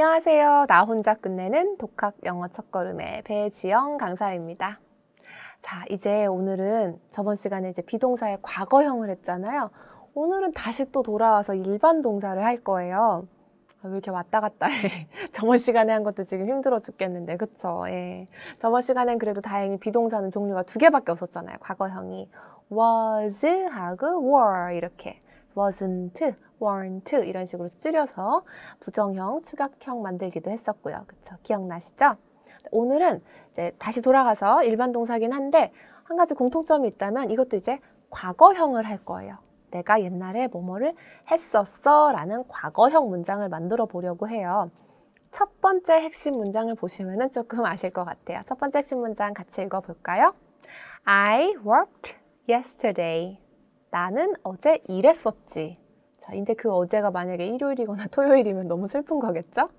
안녕하세요. 나 혼자 끝내는 독학 영어 첫걸음의 배지영 강사입니다. 자, 이제 오늘은 저번 시간에 이제 비동사의 과거형을 했잖아요. 오늘은 다시 또 돌아와서 일반 동사를 할 거예요. 아, 왜 이렇게 왔다 갔다 해? 저번 시간에 한 것도 지금 힘들어 죽겠는데, 그쵸? 예. 저번 시간엔 그래도 다행히 비동사는 종류가 두 개밖에 없었잖아요. 과거형이 was 하고 were 이렇게 wasn't, weren't 이런 식으로 줄여서 부정형, 추각형 만들기도 했었고요. 그쵸? 기억나시죠? 오늘은 이제 다시 돌아가서 일반 동사긴 한데 한 가지 공통점이 있다면 이것도 이제 과거형을 할 거예요. 내가 옛날에 뭐뭐를 했었어 라는 과거형 문장을 만들어 보려고 해요. 첫 번째 핵심 문장을 보시면 조금 아실 것 같아요. 첫 번째 핵심 문장 같이 읽어볼까요? I worked yesterday. 나는 어제 일했었지. 자, 근데 그 어제가 만약에 일요일이거나 토요일이면 너무 슬픈 거겠죠?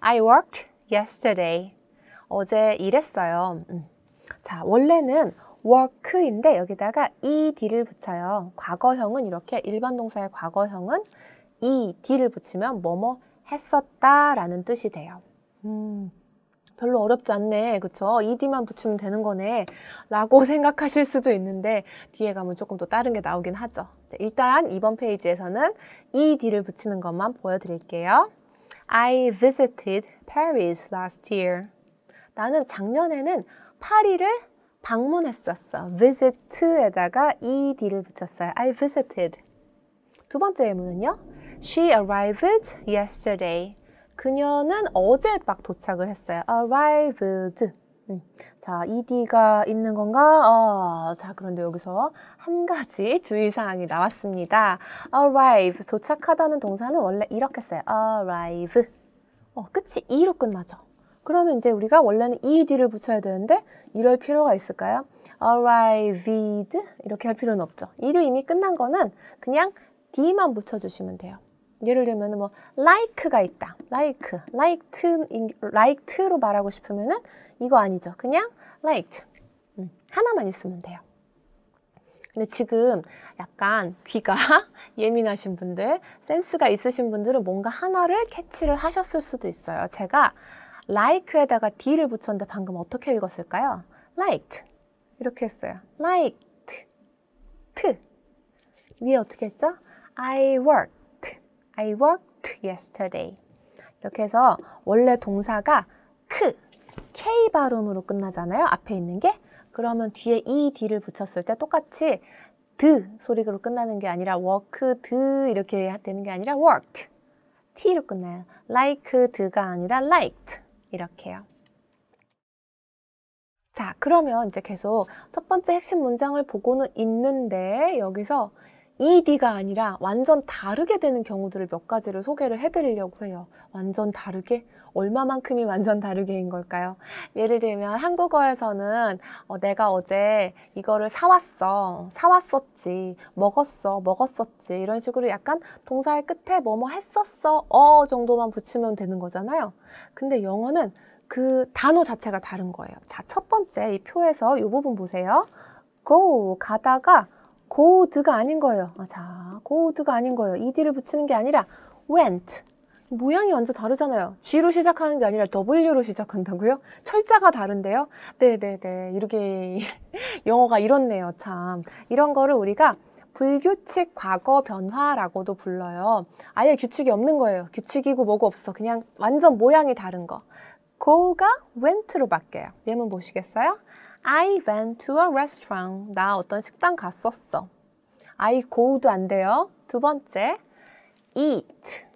I worked yesterday. 어제 일했어요. 음. 자, 원래는 work인데 여기다가 ed를 붙여요. 과거형은 이렇게 일반 동사의 과거형은 ed를 붙이면 뭐뭐 했었다라는 뜻이 돼요. 음, 별로 어렵지 않네. 그쵸? ed만 붙이면 되는 거네. 라고 생각하실 수도 있는데 뒤에 가면 조금 또 다른 게 나오긴 하죠. 일단 이번 페이지에서는 ed를 붙이는 것만 보여드릴게요. I visited Paris last year. 나는 작년에는 파리를 방문했었어. visit에다가 ed를 붙였어요. I visited. 두 번째 예문은요. She arrived yesterday. 그녀는 어제 막 도착을 했어요. arrived. 음. 자, ed가 있는 건가? 어, 자, 그런데 여기서 한 가지 주의사항이 나왔습니다. arrive, 도착하다는 동사는 원래 이렇게 써요. arrive. 어, 끝이 e로 끝나죠. 그러면 이제 우리가 원래는 ed를 붙여야 되는데 이럴 필요가 있을까요? arrived 이렇게 할 필요는 없죠. e도 이미 끝난 거는 그냥 d만 붙여주시면 돼요. 예를 들면 뭐 like가 있다. like, liked, liked로 말하고 싶으면은 이거 아니죠. 그냥 liked 음, 하나만 있으면 돼요. 근데 지금 약간 귀가 예민하신 분들, 센스가 있으신 분들은 뭔가 하나를 캐치를 하셨을 수도 있어요. 제가 like에다가 d를 붙였는데 방금 어떻게 읽었을까요? liked 이렇게 했어요. liked t 위에 어떻게 했죠? I worked I worked yesterday 이렇게 해서 원래 동사가 크 K 발음으로 끝나잖아요. 앞에 있는 게 그러면 뒤에 ed를 붙였을 때 똑같이 드 소리로 끝나는 게 아니라 worked 이렇게 되는 게 아니라 worked t로 끝나요. liked가 아니라 liked 이렇게요. 자, 그러면 이제 계속 첫 번째 핵심 문장을 보고는 있는데 여기서 ed가 아니라 완전 다르게 되는 경우들을 몇 가지를 소개를 해드리려고 해요. 완전 다르게? 얼마만큼이 완전 다르게인 걸까요? 예를 들면 한국어에서는 어, 내가 어제 이거를 사왔어, 사왔었지, 먹었어, 먹었었지 이런 식으로 약간 동사의 끝에 뭐뭐 했었어, 어 정도만 붙이면 되는 거잖아요. 근데 영어는 그 단어 자체가 다른 거예요. 자, 첫 번째 이 표에서 이 부분 보세요. go 가다가 go'd가 아닌 거예요. 아, 자, go'd가 아닌 거예요. ed를 붙이는 게 아니라 went. 모양이 완전 다르잖아요. G로 시작하는 게 아니라 W로 시작한다고요? 철자가 다른데요? 네네네. 이렇게 영어가 이렇네요. 참. 이런 거를 우리가 불규칙 과거 변화라고도 불러요. 아예 규칙이 없는 거예요. 규칙이고 뭐고 없어. 그냥 완전 모양이 다른 거. go가 went로 바뀌어요. 예문 보시겠어요? I went to a restaurant. 나 어떤 식당 갔었어. I go도 안 돼요. 두 번째, eat.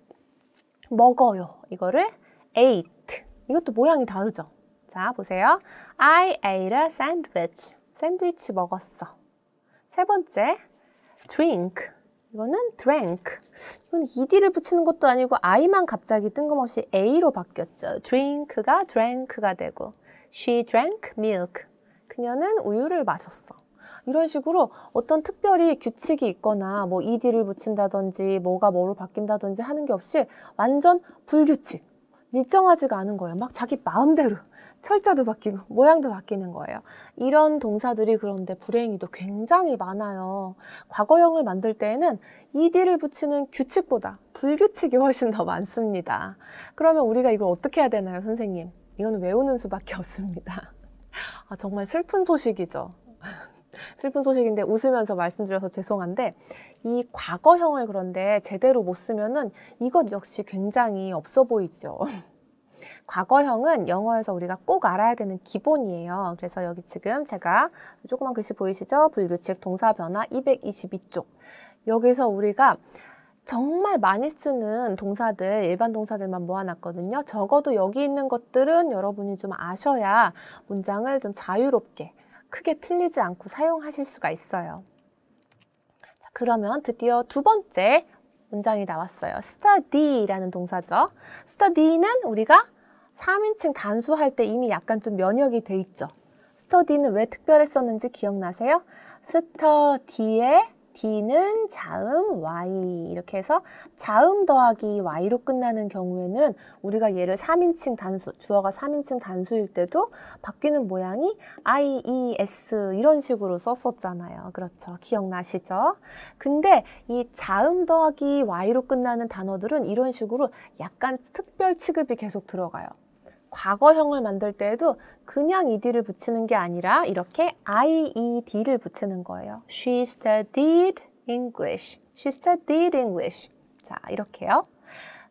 먹어요. 이거를 ate. 이것도 모양이 다르죠? 자, 보세요. I ate a sandwich. 샌드위치 먹었어. 세 번째, drink. 이거는 drank. 이건 ed를 붙이는 것도 아니고 i만 갑자기 뜬금없이 a로 바뀌었죠. drink가 drank가 되고 she drank milk. 그녀는 우유를 마셨어. 이런 식으로 어떤 특별히 규칙이 있거나 뭐 ed를 붙인다든지 뭐가 뭐로 바뀐다든지 하는 게 없이 완전 불규칙. 일정하지가 않은 거예요. 막 자기 마음대로 철자도 바뀌고 모양도 바뀌는 거예요. 이런 동사들이 그런데 불행히도 굉장히 많아요. 과거형을 만들 때에는 ed를 붙이는 규칙보다 불규칙이 훨씬 더 많습니다. 그러면 우리가 이걸 어떻게 해야 되나요, 선생님? 이건 외우는 수밖에 없습니다. 아, 정말 슬픈 소식이죠. 슬픈 소식인데 웃으면서 말씀드려서 죄송한데 이 과거형을 그런데 제대로 못 쓰면은 이것 역시 굉장히 없어 보이죠. 과거형은 영어에서 우리가 꼭 알아야 되는 기본이에요. 그래서 여기 지금 제가 조그만 글씨 보이시죠? 불규칙 동사 변화 222쪽. 여기서 우리가 정말 많이 쓰는 동사들, 일반 동사들만 모아놨거든요. 적어도 여기 있는 것들은 여러분이 좀 아셔야 문장을 좀 자유롭게, 크게 틀리지 않고 사용하실 수가 있어요. 자, 그러면 드디어 두 번째 문장이 나왔어요. study라는 동사죠. study는 우리가 3인칭 단수할 때 이미 약간 좀 면역이 돼 있죠. study는 왜 특별했었는지 기억나세요? study의 D는 자음 Y 이렇게 해서 자음 더하기 Y로 끝나는 경우에는 우리가 얘를 3인칭 단수, 주어가 3인칭 단수일 때도 바뀌는 모양이 I, E, S 이런 식으로 썼었잖아요. 그렇죠. 기억나시죠? 근데 이 자음 더하기 Y로 끝나는 단어들은 이런 식으로 약간 특별 취급이 계속 들어가요. 과거형을 만들 때에도 그냥 ed를 붙이는 게 아니라 이렇게 ied를 붙이는 거예요. She studied English. She studied English. 자, 이렇게요.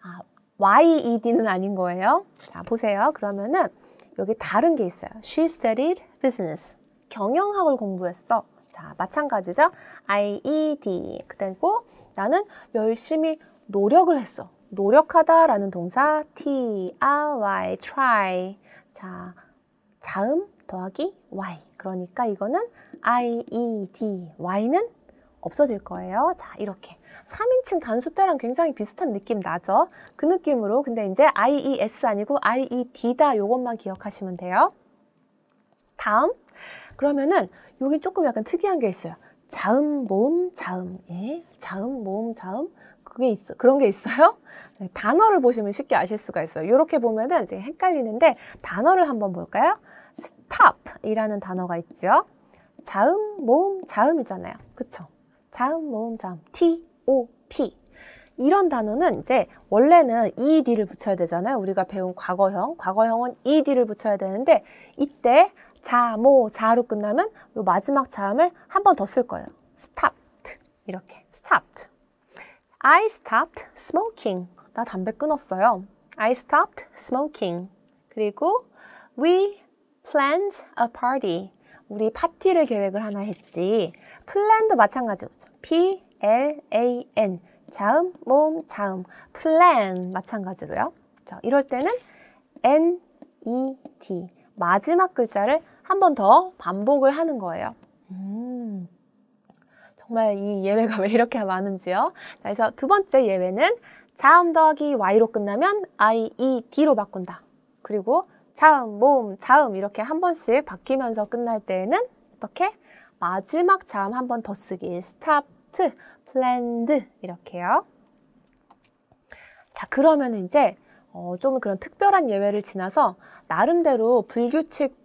아, yed는 아닌 거예요. 자, 보세요. 그러면은 여기 다른 게 있어요. She studied business. 경영학을 공부했어. 자, 마찬가지죠. ied. 그리고 나는 열심히 노력을 했어. 노력하다라는 동사 try, try. 자, 자음 더하기 y. 그러니까 이거는 ied, y는 없어질 거예요. 자, 이렇게. 3인칭 단수 때랑 굉장히 비슷한 느낌 나죠? 그 느낌으로 근데 이제 ies 아니고 ied다 요것만 기억하시면 돼요. 다음 그러면은 여기 조금 약간 특이한 게 있어요. 자음, 모음, 자음. 예? 자음, 모음, 자음. 그게 있어. 그런 게 있어요? 네, 단어를 보시면 쉽게 아실 수가 있어요. 이렇게 보면은 이제 헷갈리는데 단어를 한번 볼까요? stop이라는 단어가 있죠. 자음, 모음, 자음이잖아요. 그쵸? 자음, 모음, 자음. T, O, P. 이런 단어는 이제 원래는 ed를 붙여야 되잖아요. 우리가 배운 과거형. 과거형은 ed를 붙여야 되는데 이때 자, 모, 자로 끝나면 요 마지막 자음을 한 번 더 쓸 거예요. stopped. 이렇게. stopped. I stopped smoking. 나 담배 끊었어요. I stopped smoking. 그리고 we planned a party. 우리 파티를 계획을 하나 했지. plan도 마찬가지죠. P L A N. 자음, 모음, 자음. plan 마찬가지로요. 자, 이럴 때는 N E T. 마지막 글자를 한 번 더 반복을 하는 거예요. 음. 정말 이 예외가 왜 이렇게 많은지요. 그래서 두 번째 예외는 자음 더하기 y로 끝나면 i, e, d로 바꾼다. 그리고 자음, 모음, 자음 이렇게 한 번씩 바뀌면서 끝날 때에는 어떻게? 마지막 자음 한 번 더 쓰기. stopped, planned 이렇게요. 자 그러면 이제 어, 좀 그런 특별한 예외를 지나서 나름대로 불규칙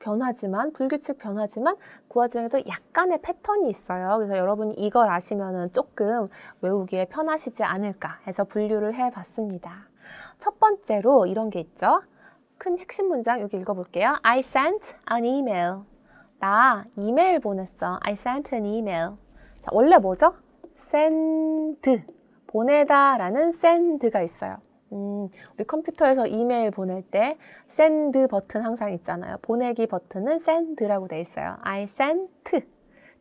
변하지만 불규칙 변하지만 그 와중에도 약간의 패턴이 있어요. 그래서 여러분이 이걸 아시면은 조금 외우기에 편하시지 않을까 해서 분류를 해봤습니다. 첫 번째로 이런 게 있죠. 큰 핵심 문장 여기 읽어볼게요. I sent an email. 나 이메일 보냈어. I sent an email. 자, 원래 뭐죠? send. 보내다 라는 send가 있어요. 음, 우리 컴퓨터에서 이메일 보낼 때 send 버튼 항상 있잖아요. 보내기 버튼은 send라고 돼 있어요. I sent.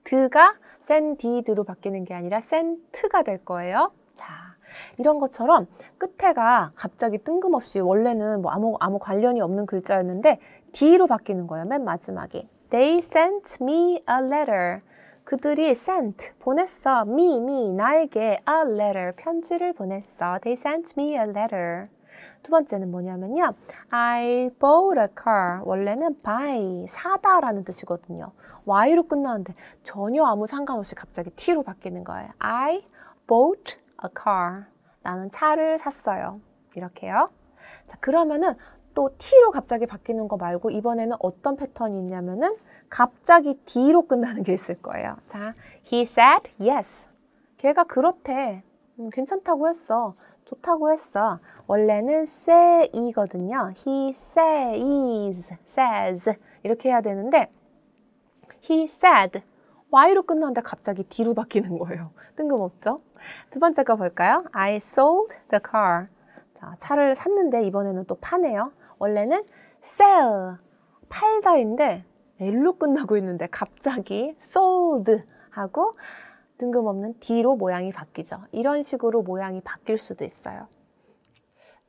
드가 sended로 바뀌는 게 아니라 sent가 될 거예요. 자, 이런 것처럼 끝에가 갑자기 뜬금없이 원래는 뭐 아무, 아무 관련이 없는 글자였는데 d로 바뀌는 거예요. 맨 마지막에. They sent me a letter. 그들이 sent 보냈어. me me 나에게 a letter 편지를 보냈어. They sent me a letter. 두 번째는 뭐냐면요. I bought a car. 원래는 buy 사다라는 뜻이거든요. y로 끝나는데 전혀 아무 상관없이 갑자기 t로 바뀌는 거예요. I bought a car. 나는 차를 샀어요. 이렇게요. 자, 그러면은 또 T로 갑자기 바뀌는 거 말고 이번에는 어떤 패턴이 있냐면은 갑자기 D로 끝나는 게 있을 거예요. 자, he said yes. 걔가 그렇대. 음, 괜찮다고 했어. 좋다고 했어. 원래는 say이거든요. he says, says 이렇게 해야 되는데 he said y로 끝나는데 갑자기 d로 바뀌는 거예요. 뜬금없죠? 두 번째 거 볼까요? I sold the car. 자, 차를 샀는데 이번에는 또 파네요. 원래는 sell, 팔다인데 L로 끝나고 있는데 갑자기 sold 하고 뜬금없는 D로 모양이 바뀌죠. 이런 식으로 모양이 바뀔 수도 있어요.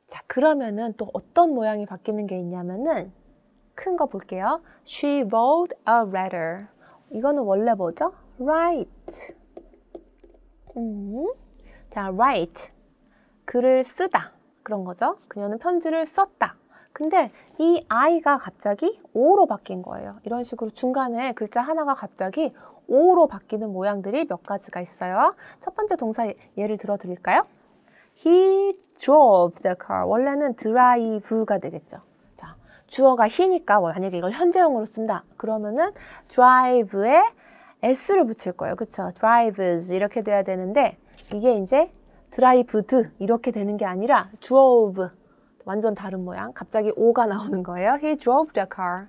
자, 그러면은 또 어떤 모양이 바뀌는 게 있냐면은 큰 거 볼게요. She wrote a letter. 이거는 원래 뭐죠? write. 음. 자, write. 글을 쓰다. 그런 거죠. 그녀는 편지를 썼다. 근데 이 I가 갑자기 O로 바뀐 거예요. 이런 식으로 중간에 글자 하나가 갑자기 O로 바뀌는 모양들이 몇 가지가 있어요. 첫 번째 동사 예를 들어 드릴까요? He drove the car. 원래는 drive가 되겠죠. 자, 주어가 he니까 만약에 이걸 현재형으로 쓴다. 그러면은 drive에 s를 붙일 거예요. 그쵸? drives 이렇게 돼야 되는데 이게 이제 드라이브드 이렇게 되는 게 아니라 drove 완전 다른 모양. 갑자기 오가 나오는 거예요. He drove the car.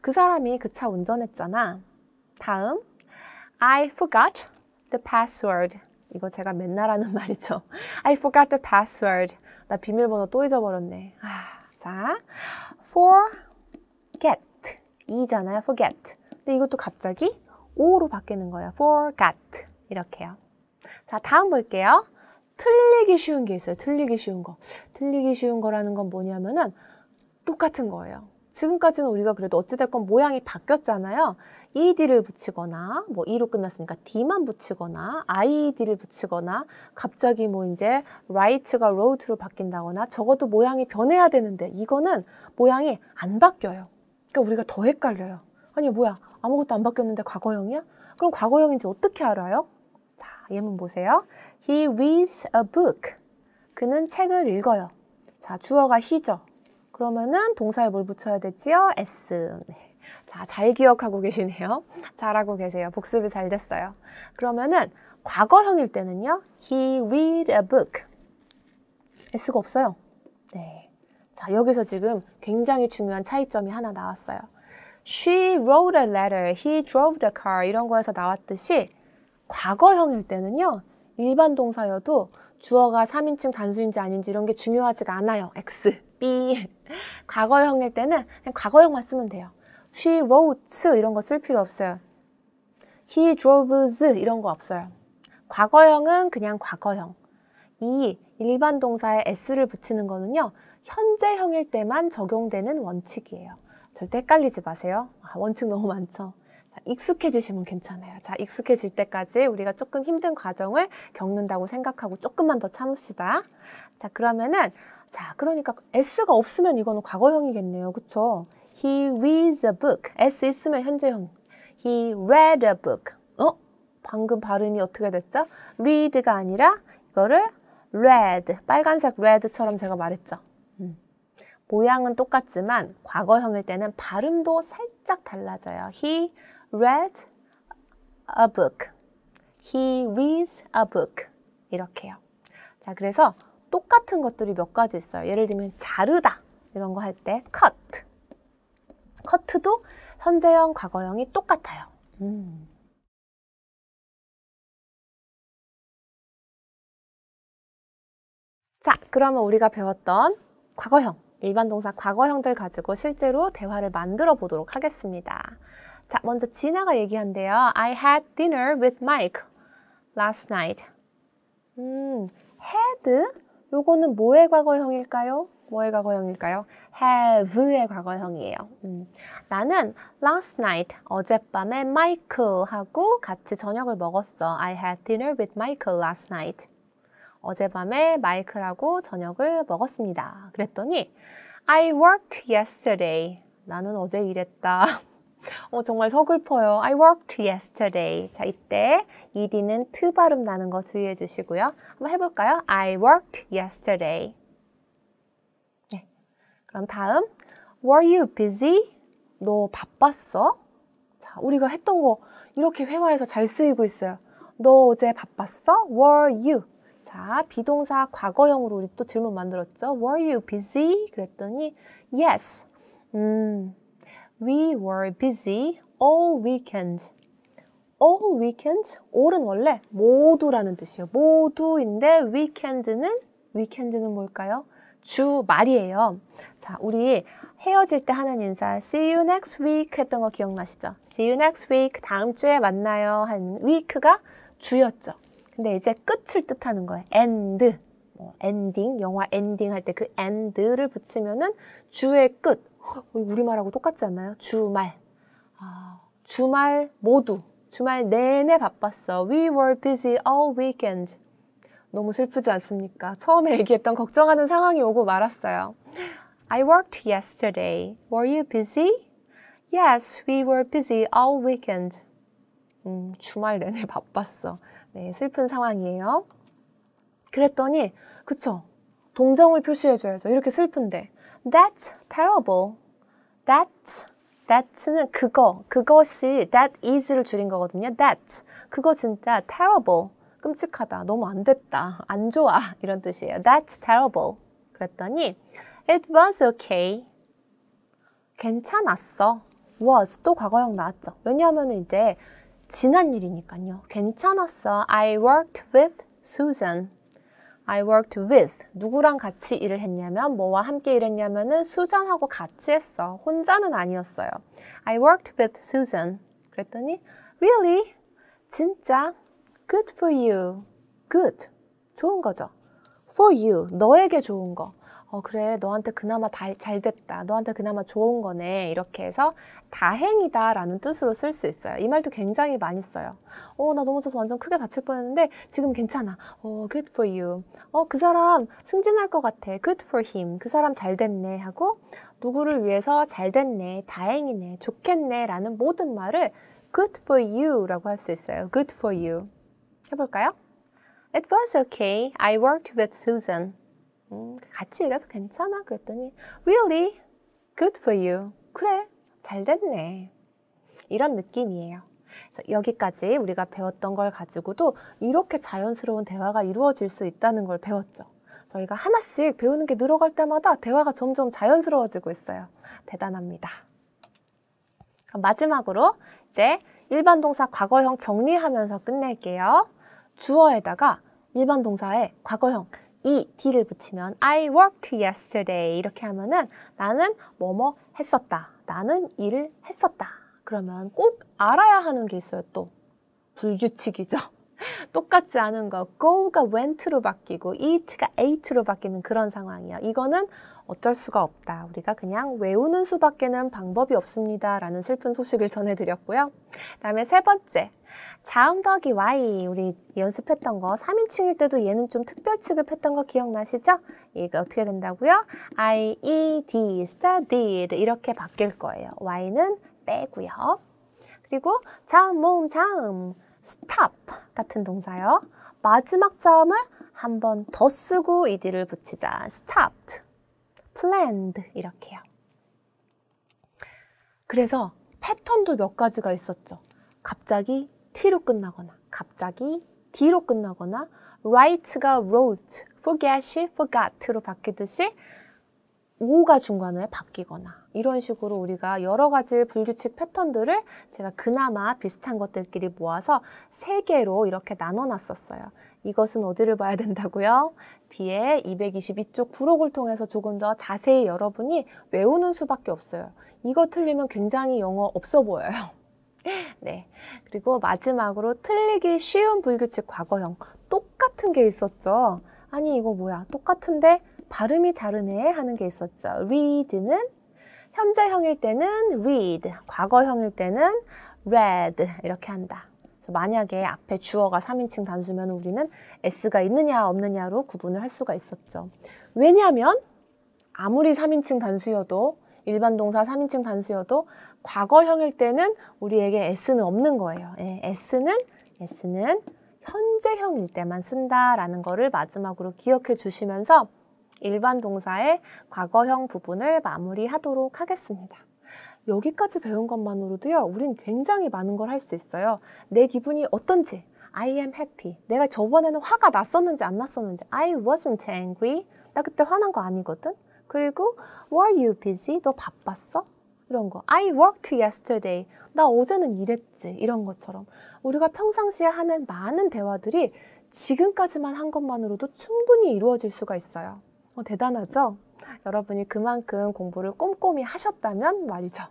그 사람이 그 차 운전했잖아. 다음 I forgot the password. 이거 제가 맨날 하는 말이죠. I forgot the password. 나 비밀번호 또 잊어버렸네. 아, 자, forget. 이잖아요. forget. 근데 이것도 갑자기 오로 바뀌는 거예요. forgot. 이렇게요. 자, 다음 볼게요. 틀리기 쉬운 게 있어요. 틀리기 쉬운 거. 틀리기 쉬운 거라는 건 뭐냐면은 똑같은 거예요. 지금까지는 우리가 그래도 어찌됐건 모양이 바뀌었잖아요. ed를 붙이거나 뭐 e로 끝났으니까 d만 붙이거나 id를 붙이거나 갑자기 뭐 이제 right가 road로 바뀐다거나 적어도 모양이 변해야 되는데 이거는 모양이 안 바뀌어요. 그러니까 우리가 더 헷갈려요. 아니 뭐야 아무것도 안 바뀌었는데 과거형이야? 그럼 과거형인지 어떻게 알아요? 자 예문 보세요. He reads a book. 그는 책을 읽어요. 자 주어가 he죠. 그러면은 동사에 뭘 붙여야 되지요? s. 네. 자, 잘 기억하고 계시네요. 잘하고 계세요. 복습이 잘 됐어요. 그러면은 과거형일 때는요. He read a book. S가 없어요. 네. 자, 여기서 지금 굉장히 중요한 차이점이 하나 나왔어요. She wrote a letter. He drove the car. 이런 거에서 나왔듯이 과거형일 때는요. 일반 동사여도 주어가 3인칭 단수인지 아닌지 이런 게 중요하지가 않아요. X, B. 과거형일 때는 그냥 과거형만 쓰면 돼요. She wrote 이런 거 쓸 필요 없어요. He droves 이런 거 없어요. 과거형은 그냥 과거형. 이 일반 동사에 s를 붙이는 거는요. 현재형일 때만 적용되는 원칙이에요. 절대 헷갈리지 마세요. 아, 원칙 너무 많죠. 자, 익숙해지시면 괜찮아요. 자, 익숙해질 때까지 우리가 조금 힘든 과정을 겪는다고 생각하고 조금만 더 참읍시다. 자, 그러면은 자, 그러니까 s가 없으면 이거는 과거형이겠네요. 그쵸? He reads a book. S 있으면 현재형. He read a book. 어? 방금 발음이 어떻게 됐죠? read가 아니라 이거를 read. 빨간색 read처럼 제가 말했죠. 음. 모양은 똑같지만 과거형일 때는 발음도 살짝 달라져요. He read a book. He reads a book. 이렇게요. 자, 그래서 똑같은 것들이 몇 가지 있어요. 예를 들면 자르다 이런 거 할 때 cut. 커트도 현재형, 과거형이 똑같아요. 음. 자, 그러면 우리가 배웠던 과거형, 일반 동사 과거형들 가지고 실제로 대화를 만들어 보도록 하겠습니다. 자, 먼저 진아가 얘기한대요. I had dinner with Mike last night. 음, had? 요거는 뭐의 과거형일까요? 뭐의 과거형일까요? have의 과거형이에요. 음. 나는 last night, 어젯밤에 Michael하고 같이 저녁을 먹었어. I had dinner with Michael last night. 어젯밤에 마이클하고 저녁을 먹었습니다. 그랬더니 I worked yesterday. 나는 어제 일했다. 어, 정말 서글퍼요. I worked yesterday. 자, 이때 ed는 트 발음 나는 거 주의해 주시고요. 한번 해볼까요? I worked yesterday. 그럼 다음 Were you busy? 너 바빴어? 자, 우리가 했던 거 이렇게 회화에서 잘 쓰이고 있어요. 너 어제 바빴어? Were you? 자, 비동사 과거형으로 우리 또 질문 만들었죠. Were you busy? 그랬더니 Yes. 음, we were busy all weekend. all weekend, all은 원래 모두라는 뜻이에요. 모두인데 weekend는 weekend는 뭘까요? 주말이에요. 자, 우리 헤어질 때 하는 인사 see you next week 했던 거 기억나시죠? see you next week 다음 주에 만나요 한 week가 주였죠. 근데 이제 끝을 뜻하는 거예요. end 뭐 엔딩 영화 엔딩 할 때 그 end를 붙이면은 주의 끝 우리말하고 똑같지 않나요? 주말 아, 주말 모두 주말 내내 바빴어. We were busy all weekend. 너무 슬프지 않습니까? 처음에 얘기했던 걱정하는 상황이 오고 말았어요. I worked yesterday. Were you busy? Yes, we were busy all weekend. 음, 주말 내내 바빴어. 네, 슬픈 상황이에요. 그랬더니, 그쵸? 동정을 표시해줘야죠. 이렇게 슬픈데. That's terrible. That's that는 그거, 그것이 that is를 줄인 거거든요. that. 그거 진짜 terrible. 끔찍하다. 너무 안 됐다. 안 좋아. 이런 뜻이에요. That's terrible. 그랬더니 It was okay. 괜찮았어. was 또 과거형 나왔죠. 왜냐하면 이제 지난 일이니까요. 괜찮았어. I worked with Susan. I worked with 누구랑 같이 일을 했냐면 뭐와 함께 일했냐면은 수잔하고 같이 했어. 혼자는 아니었어요. I worked with Susan. 그랬더니 really 진짜 good for you. good 좋은 거죠. for you 너에게 좋은 거. 어, 그래, 너한테 그나마 다, 잘 됐다. 너한테 그나마 좋은 거네. 이렇게 해서 다행이다 라는 뜻으로 쓸 수 있어요. 이 말도 굉장히 많이 써요. 어, 나 넘어져서 완전 크게 다칠 뻔 했는데 지금 괜찮아. 어, good for you. 어, 그 사람 승진할 것 같아. good for him. 그 사람 잘 됐네. 하고 누구를 위해서 잘 됐네. 다행이네. 좋겠네. 라는 모든 말을 good for you 라고 할 수 있어요. good for you. 해볼까요? It was okay. I worked with Susan. 음, 같이 일해서 괜찮아? 그랬더니 Really? Good for you. 그래, 잘 됐네. 이런 느낌이에요. 여기까지 우리가 배웠던 걸 가지고도 이렇게 자연스러운 대화가 이루어질 수 있다는 걸 배웠죠. 저희가 하나씩 배우는 게 늘어갈 때마다 대화가 점점 자연스러워지고 있어요. 대단합니다. 마지막으로 이제 일반 동사 과거형 정리하면서 끝낼게요. 주어에다가 일반 동사의 과거형 이 D를 붙이면 I worked yesterday 이렇게 하면은 나는 뭐뭐 했었다. 나는 일을 했었다. 그러면 꼭 알아야 하는 게 있어요. 또 불규칙이죠. 똑같지 않은 거 go가 went로 바뀌고 eat가 ate로 바뀌는 그런 상황이에요. 이거는 어쩔 수가 없다. 우리가 그냥 외우는 수밖에는 방법이 없습니다. 라는 슬픈 소식을 전해드렸고요. 다음에 세 번째, 자음 더하기 y 우리 연습했던 거 3인칭일 때도 얘는 좀 특별 취급했던 거 기억나시죠? 이게 어떻게 된다고요? I, E, D, studied 이렇게 바뀔 거예요. y는 빼고요. 그리고 자음, 모음, 자음 stop 같은 동사요. 마지막 자음을 한 번 더 쓰고 이디를 붙이자. stopped, planned 이렇게요. 그래서 패턴도 몇 가지가 있었죠. 갑자기 t로 끝나거나 갑자기 d로 끝나거나 write가 wrote, forget이 forgot로 바뀌듯이 오가 중간에 바뀌거나 이런 식으로 우리가 여러 가지 불규칙 패턴들을 제가 그나마 비슷한 것들끼리 모아서 세 개로 이렇게 나눠 놨었어요. 이것은 어디를 봐야 된다고요? 뒤에 222쪽 부록을 통해서 조금 더 자세히 여러분이 외우는 수밖에 없어요. 이거 틀리면 굉장히 영어 없어 보여요. 네. 그리고 마지막으로 틀리기 쉬운 불규칙 과거형 똑같은 게 있었죠. 아니 이거 뭐야 똑같은데 발음이 다르네 하는 게 있었죠. read는 현재형일 때는 read, 과거형일 때는 read 이렇게 한다. 만약에 앞에 주어가 3인칭 단수면 우리는 s가 있느냐 없느냐로 구분을 할 수가 있었죠. 왜냐하면 아무리 3인칭 단수여도 일반 동사 3인칭 단수여도 과거형일 때는 우리에게 s는 없는 거예요. 예, s는 s는 현재형일 때만 쓴다라는 거를 마지막으로 기억해 주시면서 일반 동사의 과거형 부분을 마무리하도록 하겠습니다. 여기까지 배운 것만으로도요, 우린 굉장히 많은 걸 할 수 있어요. 내 기분이 어떤지, I am happy. 내가 저번에는 화가 났었는지 안 났었는지, I wasn't angry. 나 그때 화난 거 아니거든. 그리고 Were you busy? 너 바빴어? 이런 거. I worked yesterday. 나 어제는 일했지. 이런 것처럼. 우리가 평상시에 하는 많은 대화들이 지금까지만 한 것만으로도 충분히 이루어질 수가 있어요. 어, 대단하죠? 여러분이 그만큼 공부를 꼼꼼히 하셨다면 말이죠.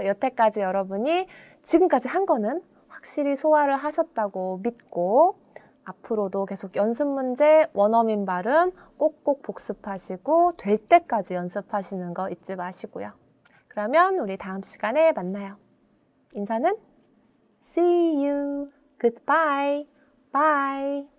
여태까지 여러분이 지금까지 한 거는 확실히 소화를 하셨다고 믿고 앞으로도 계속 연습 문제, 원어민 발음 꼭꼭 복습하시고 될 때까지 연습하시는 거 잊지 마시고요. 그러면 우리 다음 시간에 만나요. 인사는 See you. Goodbye. Bye.